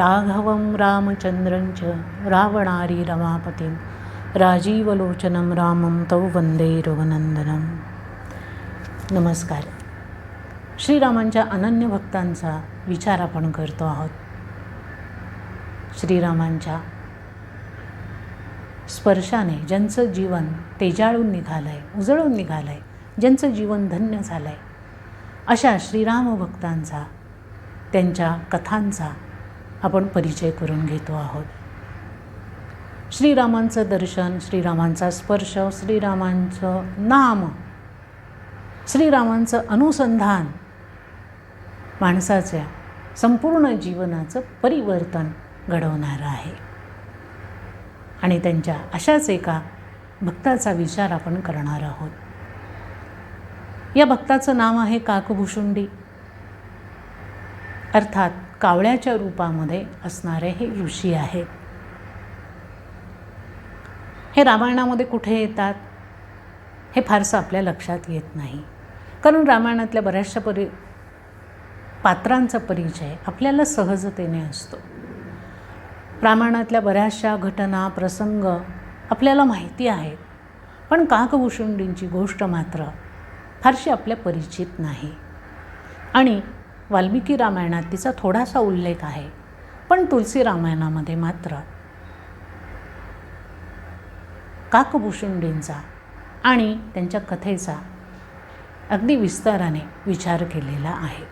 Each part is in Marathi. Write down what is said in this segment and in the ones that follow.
राघवं रामचन्द्रञ्च रावणारी रमापतिं राजीवलोचनं रामं तौ वंदे रघुनंदनम नमस्कार. श्रीरामांच्या अनन्य भक्तांचा विचार आपण करतो आहोत. श्रीरामांच्या स्पर्शाने ज्यांचं जीवन तेजाळून निघालं आहे उजळून निघालं आहे ज्यांचं जीवन धन्य झालं आहे अशा श्रीराम भक्तांचा त्यांच्या कथांचा आपण परिचय करून घेतो आहोत. श्रीरामांचं दर्शन श्रीरामांचा स्पर्श श्रीरामांचं नाम श्रीरामांचं अनुसंधान माणसाच्या संपूर्ण जीवनाचं परिवर्तन घडवणारं आहे. आणि त्यांच्या अशाच एका भक्ताचा विचार आपण करणार आहोत. या भक्ताचं नाव आहे काकभूषुंडी. अर्थात कावळ्याच्या रूपामध्ये असणारे हे ऋषी आहेत. हे रामायणामध्ये कुठे येतात? हे फारसं आपल्या लक्षात येत नाही. कारण रामायणातल्या बऱ्याचशा परि पात्रांचा परिचय आपल्याला सहजतेने असतो. रामायणातल्या बऱ्याचशा घटना प्रसंग आपल्याला माहिती आहेत. पण काकभूषुंडींची गोष्ट मात्र फारशी आपल्या परिचित नाही. आणि वाल्मिकी रामायणात तिचा थोडासा उल्लेख आहे पण तुलसी रामायणामध्ये मात्र. काकभूषुंडींचा आणि त्यांच्या कथेचा अगदी विस्ताराने विचार केलेला आहे.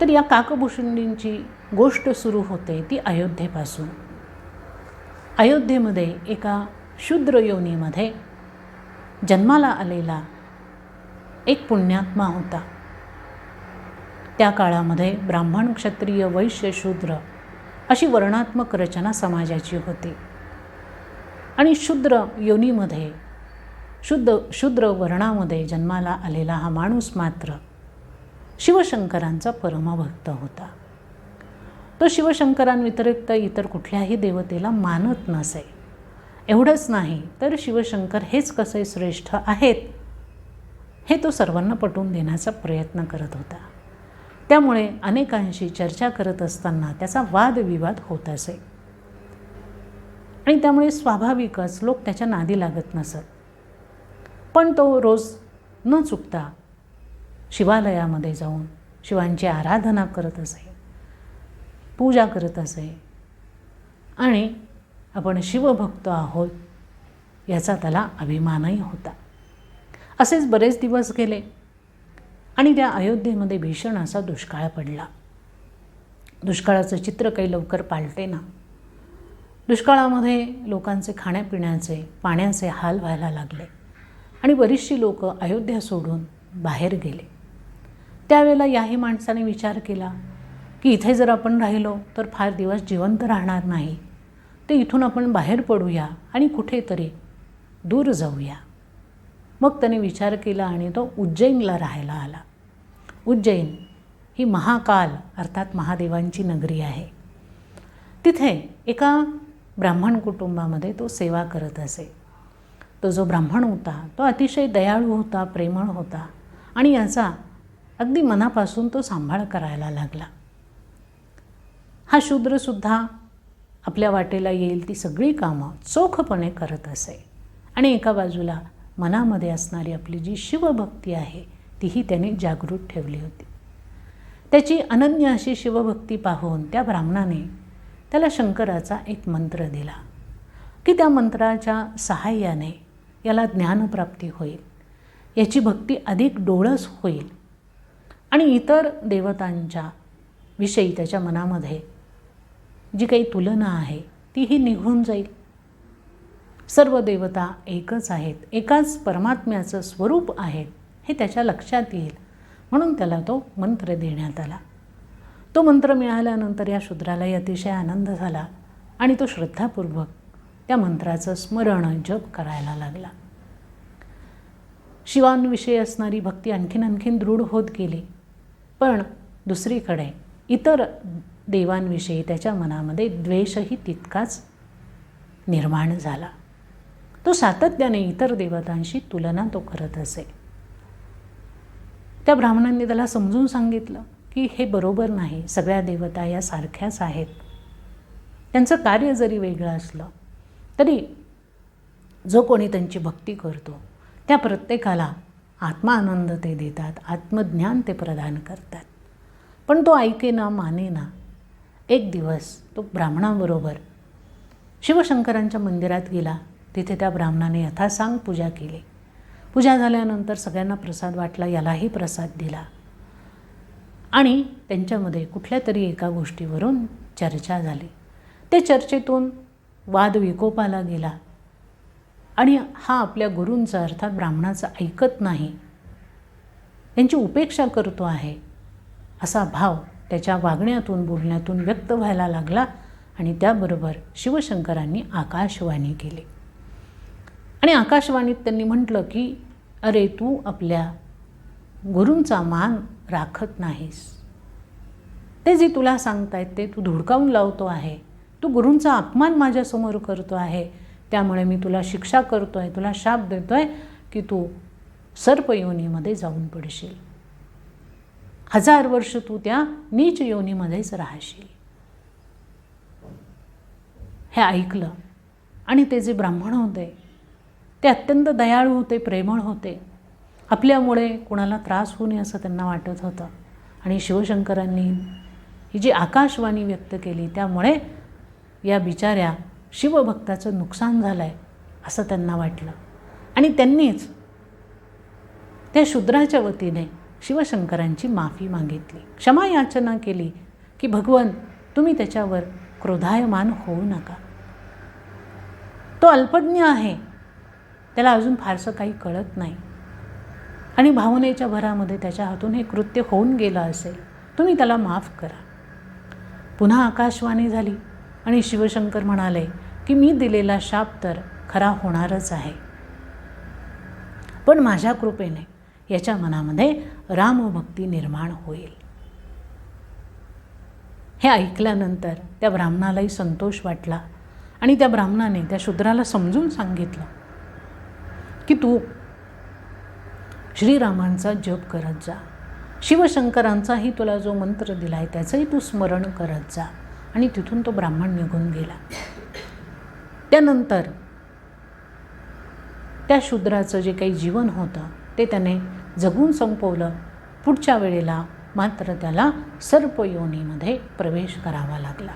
तर या काकभूषुंडींची गोष्ट सुरू होते ती अयोध्येपासून. अयोध्येमध्ये एका शूद्र योनीमध्ये जन्माला आलेला एक पुण्यात्मा होता. त्या काळामध्ये ब्राह्मण क्षत्रिय वैश्य शूद्र अशी वर्णात्मक रचना समाजाची होती. आणि शूद्र योनीमध्ये शुद्ध शूद्र वर्णामध्ये जन्माला आलेला हा माणूस मात्र शिवशंकरांचा परमभक्त होता. तो शिवशंकरांव्यतिरिक्त इतर कुठल्याही देवतेला मानत नसे. एवढंच नाही तर शिवशंकर हेच कसे श्रेष्ठ आहेत हे तो सर्वांना पटवून देण्याचा प्रयत्न करत होता. त्यामुळे अनेकांशी चर्चा करत असताना त्याचा वादविवाद होत असे. आणि त्यामुळे स्वाभाविकच लोक त्याच्या नादी लागत नसत. पण तो रोज न चुकता शिवालयामध्ये जाऊन शिवांची आराधना करत असे पूजा करत असे. आणि आपण शिवभक्त आहोत याचा त्याला अभिमानही होता. असेच बरेच दिवस गेले. आणि त्या अयोध्येमध्ये भीषण असा दुष्काळ पडला. दुष्काळाचं चित्र काही लवकर पालटे ना. दुष्काळामध्ये लोकांचे खाण्यापिण्याचे पाण्याचे हाल व्हायला लागले. आणि बरीचशी लोक अयोध्या सोडून बाहेर गेले. त्यावेळेला याही माणसाने विचार केला की इथे जर आपण राहिलो तर फार दिवस जिवंत राहणार नाही. ते इथून आपण बाहेर पडूया आणि कुठेतरी दूर जाऊया. मग त्याने विचार केला आणि तो उज्जैनला राहायला आला. उज्जैन ही महाकाल अर्थात महादेवांची नगरी आहे. तिथे एका ब्राह्मण कुटुंबामध्ये तो सेवा करत असे. तो जो ब्राह्मण होता तो अतिशय दयाळू होता प्रेमळ होता आणि याचा अगदी मनापासून तो सांभाळ करायला लागला. हा शूद्रसुद्धा आपल्या वाटेला येईल ती सगळी कामं चोखपणे करत असे आणि एका बाजूला मनामध्ये असणारी आपली जी शिवभक्ती आहे तीही त्याने जागृत ठेवली होती. त्याची अनन्य अशी शिवभक्ती पाहून त्या ब्राह्मणाने त्याला शंकराचा एक मंत्र दिला की त्या मंत्राच्या सहाय्याने याला ज्ञानप्राप्ती होईल. याची भक्ती अधिक डोळस होईल आणि इतर देवतांच्या विषयी त्याच्या मनामध्ये जी काही तुलना आहे तीही निघून जाईल. सर्व देवता एकच आहेत एकाच परमात्म्याचं स्वरूप आहेत. हे त्याच्या लक्षात येईल. म्हणून त्याला तो मंत्र देण्यात आला. तो मंत्र मिळाल्यानंतर या शूद्रालाही अतिशय आनंद झाला आणि तो श्रद्धापूर्वक त्या मंत्राचं स्मरण जप करायला लागला. शिवांविषयी असणारी भक्ती आणखीन आणखीन दृढ होत गेली. पण दुसरीकडे इतर देवांविषयी त्याच्या मनामध्ये द्वेषही तितकाच निर्माण झाला. तो सातत्याने इतर देवतांशी तुलना तो करत असे. त्या ब्राह्मणांनी त्याला समजून सांगितलं की हे बरोबर नाही सगळ्या देवता या सारख्याच आहेत. त्यांचं कार्य जरी वेगळं असलं तरी जो कोणी त्यांची भक्ती करतो त्या प्रत्येकाला आत्मानंद ते देतात आत्मज्ञान ते प्रदान करतात. पण तो ऐके ना माने ना एक दिवस तो ब्राह्मणाबरोबर शिवशंकरांच्या मंदिरात गेला. तिथे त्या ब्राह्मणाने यथासांग पूजा केली. पूजा झाल्यानंतर सगळ्यांना प्रसाद वाटला यालाही प्रसाद दिला. आणि त्यांच्यामध्ये कुठल्या तरी एका गोष्टीवरून चर्चा झाली. ते चर्चेतून वाद विकोपाला गेला. आणि हा आपल्या गुरूंचा अर्थात ब्राह्मणाचं ऐकत नाही. त्यांची उपेक्षा करतो आहे. असा भाव त्याच्या वागण्यातून बोलण्यातून व्यक्त व्हायला लागला आणि त्याबरोबर शिवशंकरांनी आकाशवाणी केली. आणि आकाशवाणीत त्यांनी म्हटलं की अरे तू आपल्या गुरूंचा मान राखत नाहीस. ते जे तुला सांगतायत ते तू धुडकावून लावतो आहे. तू गुरूंचा अपमान माझ्यासमोर करतो आहे. त्यामुळे मी तुला शिक्षा करतो आहे तुला शाप देतो आहे की तू सर्पयोनीमध्ये जाऊन पडशील. हजार वर्ष तू त्या नीच योनीमध्येच राहशील. हे ऐकलं. आणि ते जे ब्राह्मण होते ते अत्यंत दयाळू होते प्रेमळ होते. आपल्यामुळे कुणाला त्रास होऊ नये असं त्यांना वाटत होतं. आणि शिवशंकरांनी ही जी आकाशवाणी व्यक्त केली त्यामुळे या बिचाऱ्या शिवभक्ताचं नुकसान झालं आहे असं त्यांना वाटलं. आणि त्यांनीच त्या शूद्राच्या वतीने शिवशंकरांची माफी मागितली. क्षमा याचना केली की भगवन तुम्ही त्याच्यावर क्रोधायमान होऊ नका. तो अल्पज्ञ आहे. त्याला अजून फारसं काही कळत नाही. आणि भावनेच्या भरामध्ये त्याच्या हातून हे कृत्य होऊन गेलं असेल तुम्ही त्याला माफ करा. पुन्हा आकाशवाणी झाली आणि शिवशंकर म्हणाले की मी दिलेला शाप तर खरा होणारच आहे. पण माझ्या कृपेने याच्या मनामध्ये रामभक्ती निर्माण होईल. हे ऐकल्यानंतर त्या ब्राह्मणालाही संतोष वाटला आणि त्या ब्राह्मणाने त्या शूद्राला समजून सांगितलं की तू श्रीरामांचा जप करत जा. शिवशंकरांचाही तुला जो मंत्र दिला आहे त्याचंही तू स्मरण करत जा. आणि तिथून तो ब्राह्मण निघून गेला. त्यानंतर त्या शूद्राचं जे काही जीवन होतं ते त्याने जगून संपवलं. पुढच्या वेळेला मात्र त्याला सर्पयोनीमध्ये प्रवेश करावा लागला.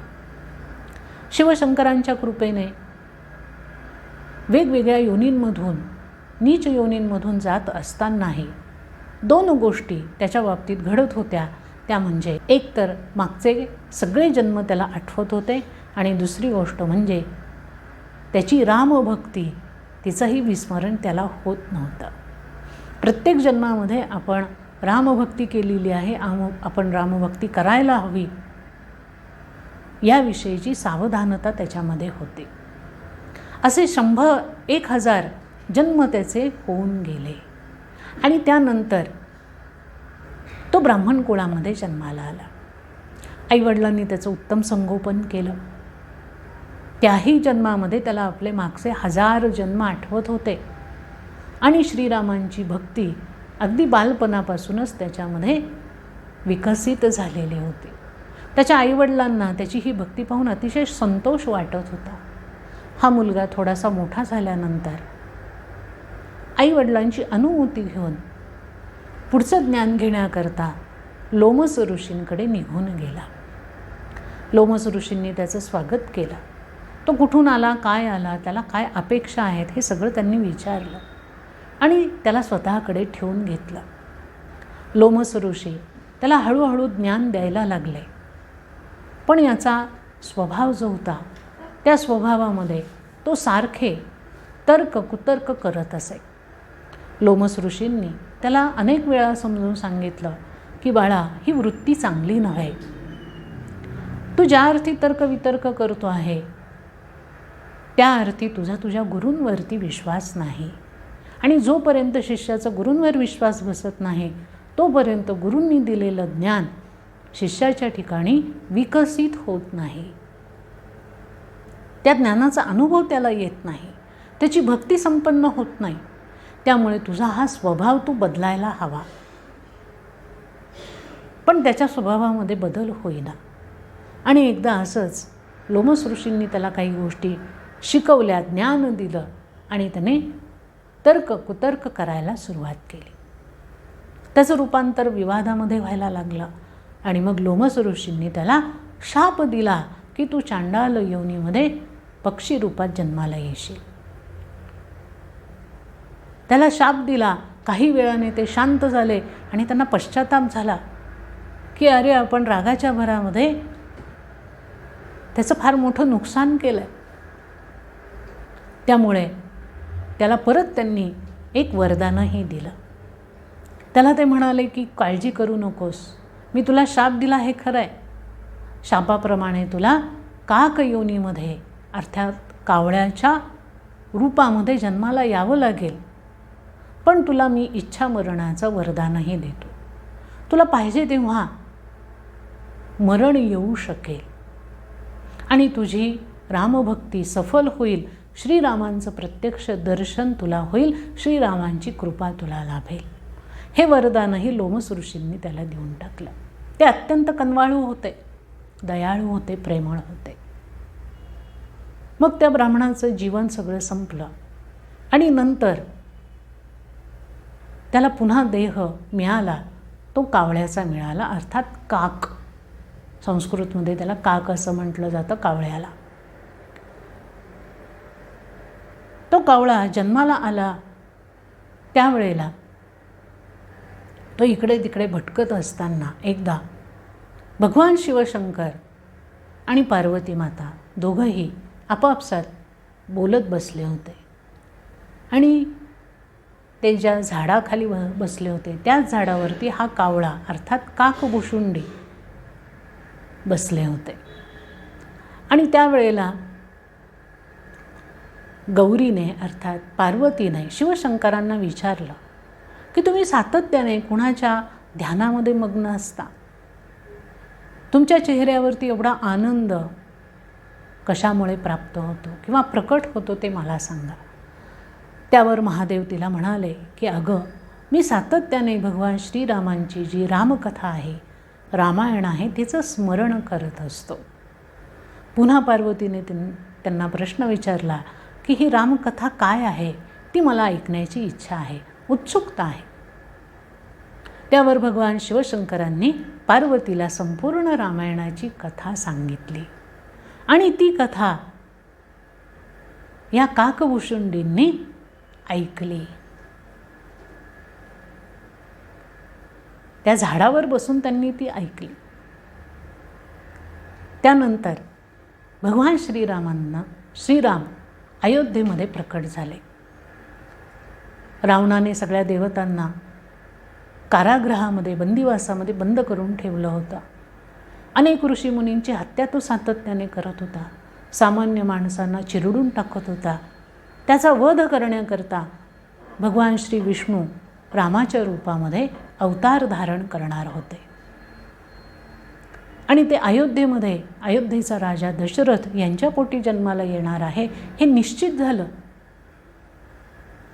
शिवशंकरांच्या कृपेने वेगवेगळ्या योनींमधून नीच योनींमधून जात असतानाही दोन गोष्टी त्याच्या बाबतीत घडत होत्या. त्या म्हणजे एक तर मागचे सगळे जन्म त्याला आठवत होते आणि दुसरी गोष्ट म्हणजे त्याची रामभक्ती तिचंही विस्मरण त्याला होत नव्हतं. प्रत्येक जन्मामध्ये आपण रामभक्ती केलेली आहे आम आपण रामभक्ती करायला हवी याविषयीची सावधानता त्याच्यामध्ये होते. असे शंभर एक हजार जन्म त्याचे होऊन गेले. आणि त्यानंतर तो ब्राह्मण कुळामध्ये जन्माला आला. आईवडिलांनी त्याचं उत्तम संगोपन केलं. त्याही जन्मामध्ये त्याला आपले मागचे हजार जन्म आठवत होते. आणि श्रीरामांची भक्ती अगदी बालपणापासूनच त्याच्यामध्ये विकसित झालेली होती. त्याच्या आईवडिलांना त्याची ही भक्ती पाहून अतिशय संतोष वाटत होता. हा मुलगा थोडासा मोठा झाल्यानंतर आईवडिलांची अनुमती घेऊन पुढचं ज्ञान घेण्याकरता लोमस ऋषींकडे निघून गेला. लोमस ऋषींनी त्याचं स्वागत केलं. तो कुठून आला काय आला त्याला काय अपेक्षा आहेत हे सगळं त्यांनी विचारलं आणि त्याला स्वतःकडे ठेवून घेतलं. लोमस ऋषी त्याला हळूहळू ज्ञान द्यायला लागले. पण याचा स्वभाव जो होता त्या स्वभावामध्ये तो सारखे तर्क कुतर्क करत असे. लोमस ऋषींनी त्याला अनेक वेळा समजून सांगितलं की बाळा ही वृत्ती चांगली नव्हे. तू ज्या अर्थी तर्क वितर्क करतो आहे त्या अर्थी तुझा तुझ्या गुरूंवरती विश्वास नाही. आणि जोपर्यंत शिष्याचा गुरूंवर विश्वास बसत नाही तोपर्यंत गुरूंनी दिलेलं ज्ञान शिष्याच्या ठिकाणी विकसित होत नाही. त्या ज्ञानाचा अनुभव त्याला येत नाही. त्याची भक्ती संपन्न होत नाही. त्यामुळे तुझा हा स्वभाव तू बदलायला हवा. पण त्याच्या स्वभावामध्ये बदल होईना. आणि एकदा असंच लोमस ऋषींनी त्याला काही गोष्टी शिकवल्या ज्ञान दिलं आणि त्याने तर्क कुतर्क करायला सुरुवात केली. त्याचं रूपांतर विवादामध्ये व्हायला लागलं आणि मग लोमस ऋषींनी त्याला शाप दिला की तू चांडाल योनीमध्ये पक्षी रूपात जन्माला येशील. त्याला शाप दिला. काही वेळाने ते शांत झाले आणि त्यांना पश्चाताप झाला की अरे आपण रागाच्या भरामध्ये त्याचं फार मोठं नुकसान केलं आहे त्यामुळे त्याला परत त्यांनी एक वरदानही दिलं. त्याला ते म्हणाले की काळजी करू नकोस. मी तुला शाप दिला हे खरं आहे शापाप्रमाणे तुला काक योनीमध्ये अर्थात कावळ्याच्या रूपामध्ये जन्माला यावं लागेल. पण तुला मी इच्छा मरणाचं वरदानही देतो. तुला पाहिजे तेव्हा मरण येऊ शकेल. आणि तुझी रामभक्ती सफल होईल. श्रीरामांचं प्रत्यक्ष दर्शन तुला होईल. श्रीरामांची कृपा तुला लाभेल. हे वरदानही लोमस ऋषींनी त्याला देऊन टाकलं. ते अत्यंत कनवाळू होते. दयाळू होते प्रेमळ होते. मग त्या ब्राह्मणाचं जीवन सगळं संपलं. आणि नंतर त्याला पुन्हा देह मिळाला तो कावळ्याचा मिळाला अर्थात काक. संस्कृतमध्ये त्याला काक असं म्हटलं जातं कावळ्याला. तो कावळा जन्माला आला त्यावेळेला. तो इकडे तिकडे भटकत असताना एकदा भगवान शिवशंकर आणि पार्वती माता दोघंही आपापसात बोलत बसले होते. आणि ते ज्या झाडाखाली ब बसले होते त्याच झाडावरती हा कावळा अर्थात काकभुशुंडी बसले होते. आणि त्यावेळेला गौरीने अर्थात पार्वतीने शिवशंकरांना विचारलं की तुम्ही सातत्याने कुणाच्या ध्यानामध्ये मग्न असता? तुमच्या चेहऱ्यावरती एवढा आनंद कशामुळे प्राप्त होतो? किंवा प्रकट होतो ते मला सांगा. त्यावर महादेव तिला म्हणाले की अगं मी सातत्याने भगवान श्रीरामांची जी रामकथा आहे रामायण आहे तिचं स्मरण करत असतो. पुन्हा पार्वतीने त्यांना प्रश्न विचारला की ही रामकथा काय आहे? ती मला ऐकण्याची इच्छा आहे उत्सुकता आहे. त्यावर भगवान शिवशंकरांनी पार्वतीला संपूर्ण रामायणाची कथा सांगितली. आणि ती कथा या काकभूषुंडींनी ऐकले. त्या झाडावर बसून त्यांनी ती ऐकली. त्यानंतर भगवान श्रीरामांना श्रीराम अयोध्येमध्ये प्रकट झाले. रावणाने सगळ्या देवतांना कारागृहामध्ये बंदिवासामध्ये बंद करून ठेवलं होतं. अनेक ऋषीमुनींची हत्या तो सातत्याने करत होता. सामान्य माणसांना चिरडून टाकत होता. त्याचा वध करण्याकरता भगवान श्री विष्णू रामाच्या रूपामध्ये अवतार धारण करणार होते. आणि ते अयोध्येमध्ये अयोध्येचा राजा दशरथ यांच्या पोटी जन्माला येणार आहे हे निश्चित झालं.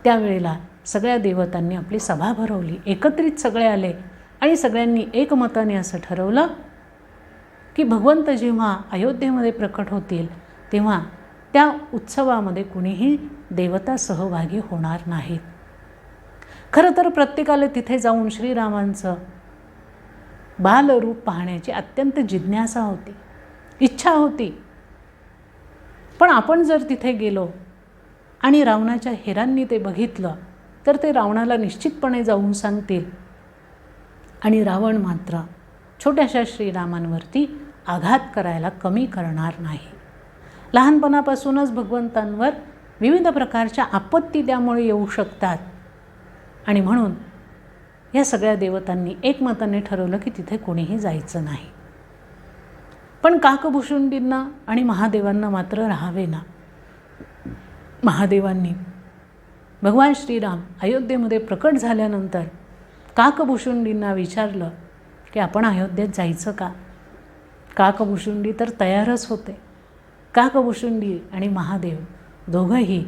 त्यावेळेला सगळ्या देवतांनी आपली सभा भरवली एकत्रित सगळे आले आणि सगळ्यांनी एकमताने असं ठरवलं की भगवंत जेव्हा अयोध्येमध्ये प्रकट होतील तेव्हा त्या उत्सवामध्ये कुणीही देवता सहभागी होणार नाहीत खरं तर प्रत्येकाला तिथे जाऊन श्रीरामांचं बालरूप पाहण्याची अत्यंत जिज्ञासा होती इच्छा होती. पण आपण जर तिथे गेलो आणि रावणाच्या हेरांनी ते बघितलं तर ते रावणाला निश्चितपणे जाऊन सांगतील. आणि रावण मात्र छोट्याशा श्रीरामांवरती आघात करायला कमी करणार नाही. लहानपणापासूनच भगवंतांवर विविध प्रकारच्या आपत्ती त्यामुळे येऊ शकतात. आणि म्हणून या सगळ्या देवतांनी एकमताने ठरवलं की तिथे कोणीही जायचं नाही. पण काकभूषुंडींना आणि महादेवांना मात्र राहावे ना महादेवांनी भगवान श्रीराम अयोध्येमध्ये प्रकट झाल्यानंतर काकभूषुंडींना विचारलं की आपण अयोध्येत जायचं का? काकभूषुंडी तर तयारच होते. काकभूषुंडी आणि महादेव दोघंही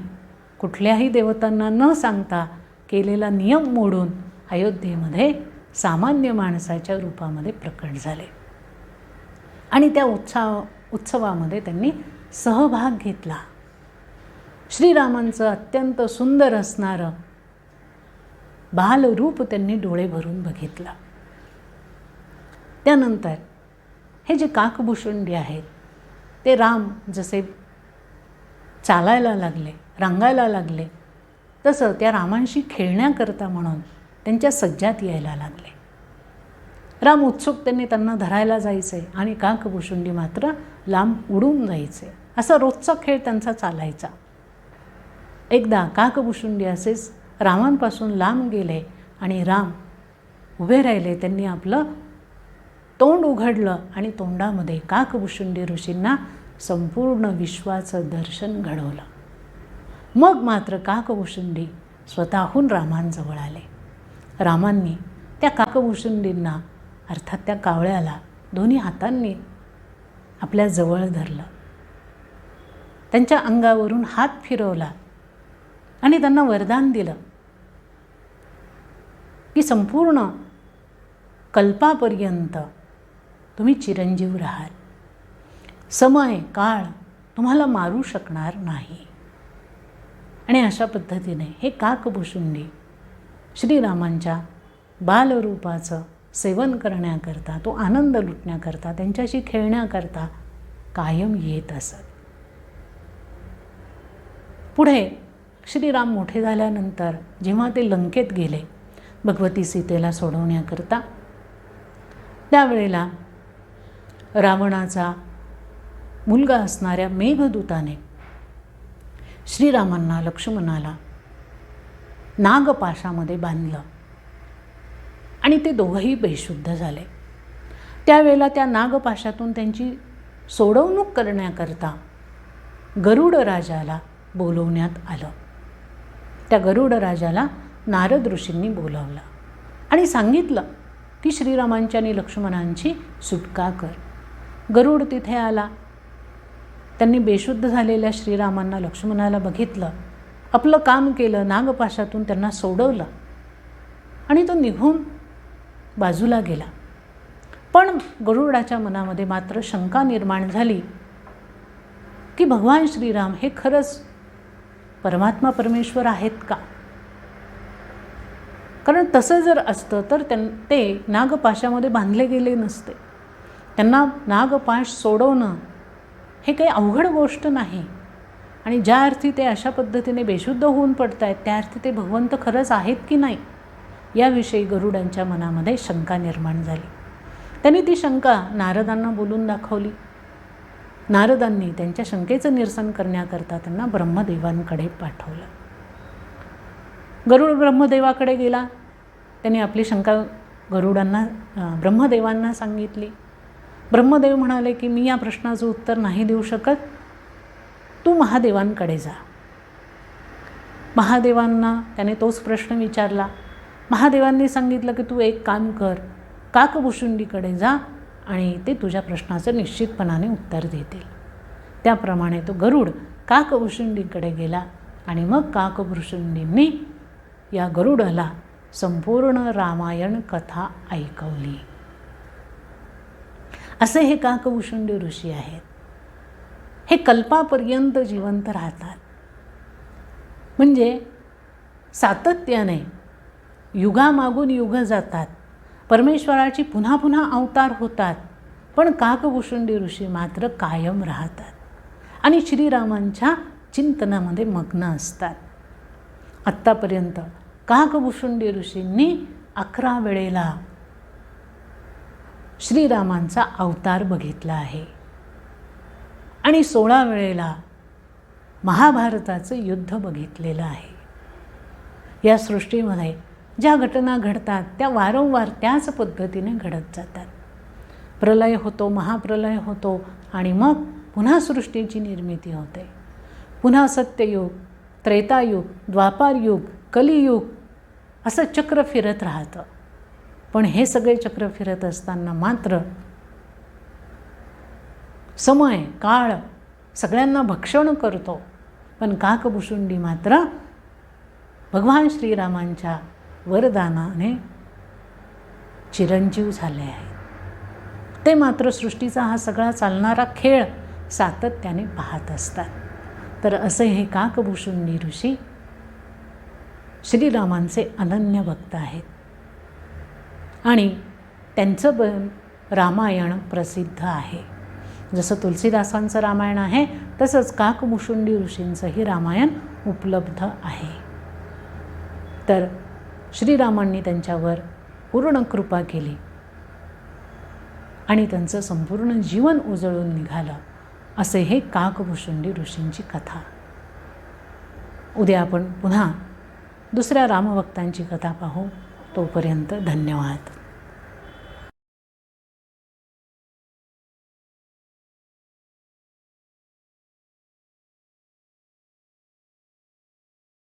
कुठल्याही देवतांना न सांगता केलेला नियम मोडून अयोध्येमध्ये सामान्य माणसाच्या रूपामध्ये प्रकट झाले. आणि त्या उत्साह उत्सवामध्ये त्यांनी सहभाग घेतला. श्रीरामांचं अत्यंत सुंदर असणारं बालरूप त्यांनी डोळे भरून बघितलं. त्यानंतर हे जे काकभूषुंडी आहेत ते राम जसे चालायला लागले रांगायला लागले तसं त्या रामांशी खेळण्याकरता म्हणून त्यांच्या सज्जात यायला लागले. राम उत्सुक त्यांनी त्यांना धरायला जायचे आणि काकभुशुंडी मात्र लांब उडून जायचे. असा रोजचा खेळ त्यांचा चालायचा. एकदा काकभुशुंडी असेच रामांपासून लांब गेले आणि राम उभे राहिले त्यांनी आपलं तोंड उघडलं आणि तोंडामध्ये काकभूषुंडी ऋषींना संपूर्ण विश्वाचं दर्शन घडवलं. मग मात्र काकभूषुंडी स्वतःहून रामांजवळ आले. रामांनी त्या काकभूषुंडींना अर्थात त्या कावळ्याला दोन्ही हातांनी आपल्या जवळ धरलं. त्यांच्या अंगावरून हात फिरवला आणि त्यांना वरदान दिलं की संपूर्ण कल्पापर्यंत तुम्ही चिरंजीव राहाल. समय काळ तुम्हाला मारू शकणार नाही. आणि अशा पद्धतीने हे काकभूषुंडी श्रीरामांच्या बालरूपाचं सेवन करण्याकरता तो आनंद लुटण्याकरता त्यांच्याशी खेळण्याकरता कायम येत असत. पुढे श्रीराम मोठे झाल्यानंतर जेव्हा ते लंकेत गेले भगवती सीतेला सोडवण्याकरता त्यावेळेला रावणाचा मुलगा असणाऱ्या मेघदूताने श्रीरामांना लक्ष्मणाला नागपाशामध्ये बांधलं. आणि ते दोघंही बेशुद्ध झाले. त्यावेळेला त्या नागपाशातून त्यांची सोडवणूक करण्याकरता गरुड राजाला बोलवण्यात आलं. त्या गरुड राजाला नारद ऋषींनी बोलावलं आणि सांगितलं की श्रीरामांची आणि लक्ष्मणांची सुटका कर. गरुड तिथे आला. त्यांनी बेशुद्ध झालेल्या श्रीरामांना लक्ष्मणाला बघितलं. आपलं काम केलं नागपाशातून त्यांना सोडवलं. आणि तो निघून बाजूला गेला. पण गरुडाच्या मनामध्ये मात्र शंका निर्माण झाली की भगवान श्रीराम हे खरंच परमात्मा परमेश्वर आहेत का? कारण तसं जर असतं तर त्यां ते नागपाशामध्ये बांधले गेले नसते. त्यांना नागपाश सोडवणं हे काही अवघड गोष्ट नाही. आणि ज्या अर्थी ते अशा पद्धतीने बेशुद्ध होऊन पडत आहेत त्या अर्थी ते भगवंत खरंच आहेत की नाही याविषयी गरुडांच्या मनामध्ये शंका निर्माण झाली. त्यांनी ती शंका नारदांना बोलून दाखवली. नारदांनी त्यांच्या शंकेचं निरसन करण्याकरता त्यांना ब्रह्मदेवांकडे पाठवलं. गरुड ब्रह्मदेवाकडे गेला. त्यांनी आपली शंका गरुडांना ब्रह्मदेवांना सांगितली. ब्रह्मदेव म्हणाले की मी या प्रश्नाचं उत्तर नाही देऊ शकत. तू महादेवांकडे जा. महादेवांना त्याने तोच प्रश्न विचारला. महादेवांनी सांगितलं की तू एक काम कर. काकभुशुंडीकडे जा आणि ते तुझ्या प्रश्नाचं निश्चितपणाने उत्तर देतील. त्याप्रमाणे तो गरुड काकभुशुंडीकडे गेला आणि मग काकभुशुंडींनी या गरुडाला संपूर्ण रामायण कथा ऐकवली. असे हे काकभुशुंडी ऋषी आहेत. हे कल्पापर्यंत जिवंत राहतात. म्हणजे सातत्याने युगामागून युग जातात. परमेश्वराची पुन्हा पुन्हा अवतार होतात. पण काकभुशुंडी ऋषी मात्र कायम राहतात. आणि श्रीरामांच्या चिंतनामध्ये मग्न असतात. आत्तापर्यंत काकभुशुंडी ऋषींनी अकरा वेळेला श्रीरामांचा अवतार बघितला आहे. आणि सोळा वेळेला महाभारताचं युद्ध बघितलेलं आहे. या सृष्टीमध्ये ज्या घटना घडतात त्या वारंवार त्याच पद्धतीने घडत जातात. प्रलय होतो महाप्रलय होतो आणि मग पुन्हा सृष्टीची निर्मिती होते. पुन्हा सत्ययुग त्रेतायुग द्वापारयुग कलियुग असं चक्र फिरत राहतं. पण हे सगळे चक्र फिरत असताना मात्र समय काळ सगळ्यांना भक्षण करतो. पण काकभुशुंडी मात्र भगवान श्रीरामांच्या वरदानाने चिरंजीव झाले आहेत. ते मात्र सृष्टीचा हा सगळा चालणारा खेळ सातत्याने पाहत असतात. तर असे हे काकभूषुंडी ऋषी श्रीरामांचे अनन्य भक्त आहेत. आणि त्यांचं ब रामायण प्रसिद्ध आहे. जसं तुलसीदासांचं रामायण आहे तसंच काकभूषुंडी ऋषींचंही रामायण उपलब्ध आहे. तर श्रीरामांनी त्यांच्यावर पूर्ण कृपा केली. आणि त्यांचं संपूर्ण जीवन उजळून निघालं असे हे काकभूषुंडी ऋषींची कथा. उद्या आपण पुन्हा दुसऱ्या रामभक्तांची कथा पाहू. तोपर्यंत धन्यवाद.